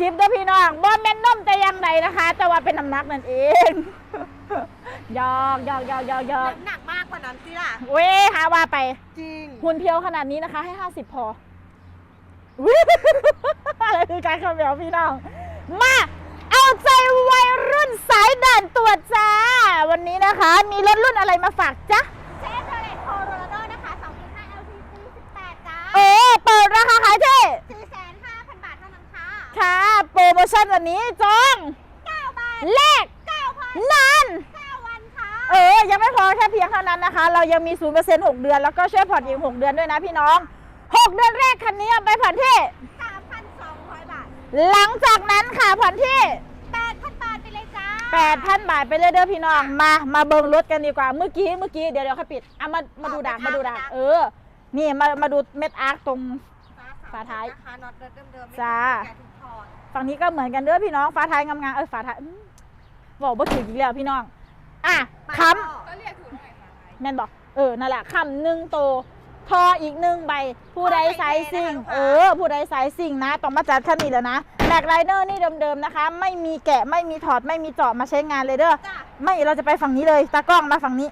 สิบเด้อพี่น้องบ่แม่นนมแต่อยังไดนะคะ แต่ว่าเป็นน้ำหนักนั่นเองยอกยอกยอกยอกยอกหนักมากกว่านั้นสิล่ะ เว้ยหาว่าไปจริง หุ่นเพียวขนาดนี้นะคะ ให้ห้าสิบพออะไรคือการคำแบวพี่น้อง มา เอาใจวัยรุ่นสายด่านตรวจจ้า วันนี้นะคะ มีรถรุ่นอะไรมาฝากจ๊ะ นวันนี้จอง9บาทเลข9,000นาน9วันค่ะ เออ ยังไม่พอแค่เพียงเท่านั้นนะคะ เรายังมี 0% 6 เดือน แล้วก็ช่วยผ่อนอีก 6 เดือนด้วยนะพี่น้อง 6 เดือนแรกคันนี้เอาไปผ่อนที่ 3,200 บาท หลังจากนั้นค่ะผ่อนที่ 8,000 บาทไปเลยจ้า 8,000 บาทไปเลยเด้อพี่น้อง มา มาเบิงรถกันดีกว่า เมื่อกี้ เมื่อกี้ เดี๋ยวเดี๋ยวค่อยปิด อะมา มาดูดักมาดูดักเออ นี่มา มาดูเม็ดอาร์คตรง ฝาท้าย นะคะน็อตเดิมๆไม่จ้าแกะทุกถอดฝั่งนี้ก็เหมือนกันเด้อพี่น้องฟ้าท้ายงามๆเออฟ้าท้ายอื้อบอกบ่ถึงอีกแล้วพี่น้อง อะค้ำ ก็เรียกถูกหน่อยค่ะแม่นบอกเออนั่นแหละคำหนึ่งโตทออีกหนึ่งใบ ผู้ใดไซส์ซิ่ง เออ ผู้ใดไซส์ซิ่งนะ ต้องมาจัดคันนี้แล้วนะแม็กไรเดอร์นี่เดิมๆนะคะ ไม่มีแกะไม่มีถอดไม่มีเจาะมาใช้งานเลยเด้อจ้าไม่เราจะไปฝั่งนี้เลยตากล้องมาฝั่งนี้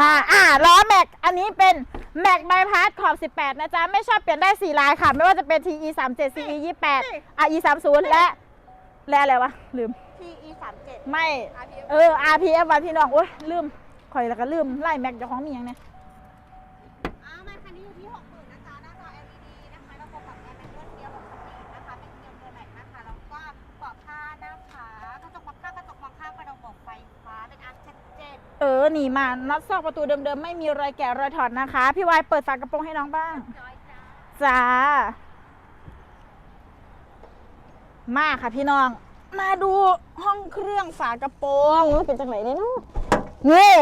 มาอ่าล้อแม็กอันนี้เป็น แม็กใบพัดขอบ 18 นะจ๊ะ ไม่ชอบเปลี่ยนได้ 4 ลายค่ะ ไม่ว่าจะเป็น TE 37 CE 28 RE 30และ และอะไรวะ ลืม TE 37 ไม่ เออ RPF วันพี่น้อง โอ้ยลืมข่อยแล้วก็ลืม ไล่แม็กเจ้าของมีหยังเนี่ย เออหนีมาน็อตซอกประตูเดิมๆ ไม่มีรอยแกะรอยถอดนะคะ พี่วายเปิดฝากระโปรงให้น้องบ้างจ้ามาค่ะพี่น้อง มาดูห้องเครื่องฝากระโปรงมันเป็นจากไหนเนี่ยนาะนี่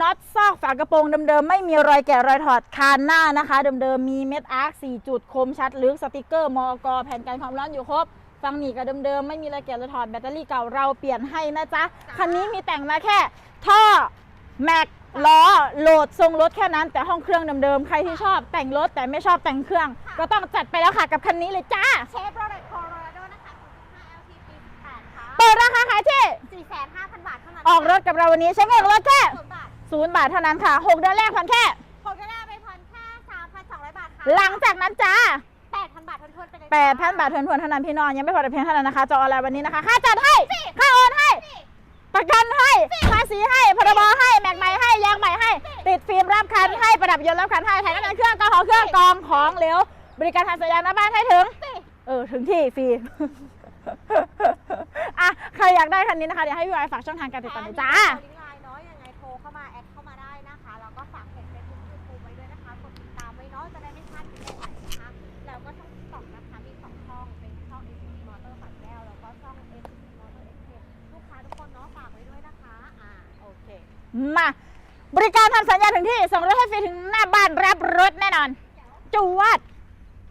น็อตซอกฝากระโปรงเดิมๆ ไม่มีรอยแกะรอยถอดคานหน้านะคะ เดิมๆ มีเม็ดอาร์ค4จุดคมชัดลึกสติกเกอร์มอกแผ่นกันความร้อนอยู่ครบ ฟังหนีกับเดิมๆ ไม่มีรอยแกะรอยถอดแบตเตอรี่เก่าเราเปลี่ยนให้นะจ๊ะ คันนี้มีแต่งมาแค่ ท่อ แม็กล้อโหลดทรงรถแค่นั้น แต่ห้องเครื่องเดิมๆ ใครที่ชอบแต่งรถแต่ไม่ชอบแต่งเครื่อง ก็ต้องจัดไปแล้วค่ะกับคันนี้เลยจ้าเชฟโรเลตโคโรราโดนะคะ2.5 LT ปี18ค่ะเปิดราคาขายที่ 45,000 บาทเท่านั้นออกรถกับเราวันนี้ใช้เงินรถแค่ศูนย์บาทศูนย์บาทเท่านั้นค่ะ 6 เดือนแรกผ่อนแค่ผมจะได้ไปผ่อนแค่3,200 บาทค่ะ หลังจากนั้นจ้า 8,000 บาททวนๆไปเลย8,000บาททวนๆเท่านั้นพี่น้องยังไม่พอแต่เพียงเท่านั้นนะคะจออะไรวันนี้นะคะค่าจัดให้ค่าโอนให้ ประกันให้ภาษีให้พรบให้แม็กใหม่ให้ยางใหม่ให้ ติดฟิล์มรับคันให้ประดับยนต์รับคันให้แถมน้ำมันเครื่องกองของเครื่องกองของเหลวบริการทางสัญญาณหน้าบ้านให้ถึง เออ ถึงที่ฟรี อะ ใครอยากได้คันนี้นะคะ เดี๋ยวให้พี่วายฝากช่องทางการติดต่อหน่อยจ้า ลิงก์ มา บริการทำสัญญาถึงที่ส่งรถให้ฟรีถึงหน้าบ้านรับรถแน่นอนจวด